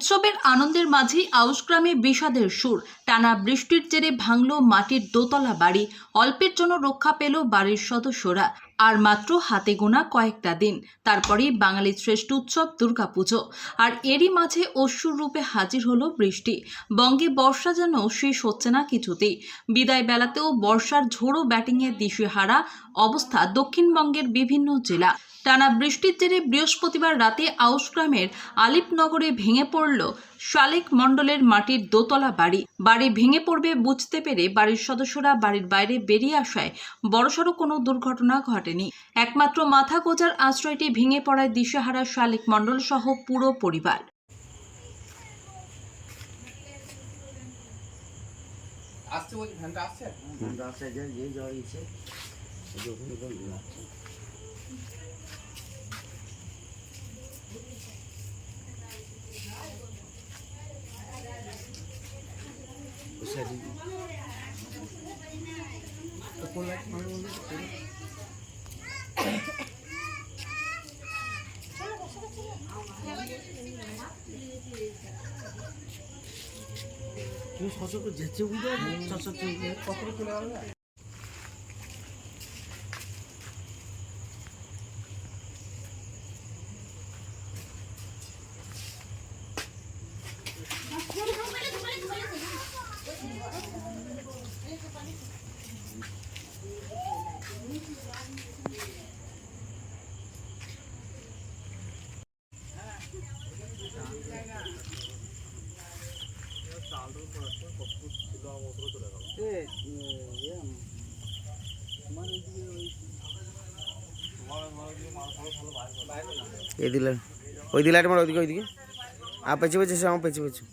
উৎসবের আনন্দের মাঝেই আউসগ্রামে বিষাদের সুর। টানা বৃষ্টির জেরে ভাঙল মাটির দোতলা বাড়ি। অল্পের জন্য রক্ষা পেল বাড়ির সদস্যরা। আর মাত্র হাতে গোনা কয়েকটা দিন। তারপরেই বাঙালির শ্রেষ্ঠ উৎসব দুর্গাপুজো। আর এরই মাঝে অসুর রূপে হাজির হলো বৃষ্টি। বঙ্গে বর্ষা যেন শেষ হচ্ছে না কিছুতেই। বিদায় বেলাতেও বর্ষার ঝোড়ো ব্যাটিংয়ে দিশেহারা অবস্থা দক্ষিণবঙ্গের বিভিন্ন জেলা। টানা বৃষ্টির জেরে বৃহস্পতিবার রাতে আউসগ্রামের আলিপনগরে ভেঙে পড়ল শালিক মণ্ডলের মাটির দোতলা বাড়ি বাড়ি ভেঙে পড়বে বুঝতে পেরে বাড়ির সদস্যরা বাড়ির বাইরে বেরিয়ে আসায় বড়সড় কোনো দুর্ঘটনা ঘটেনি একমাত্র মাথা গোজার আশ্রয়টি ভেঙে পড়ায় দিশেহারা শালিক মণ্ডল সহ পুরো পরিবার আসছে বলছি ফ্যানটা আসছে রাস্তায় যে যে জ্বর ইচ্ছে তুমি সচক যেচ্ছে বুঝতে চচ্চা কত চলে এই দিলে ওই দিলে আমার ওইদিকে ওইদিকে আ পেছে পেছে সে আমার পেছে পেছে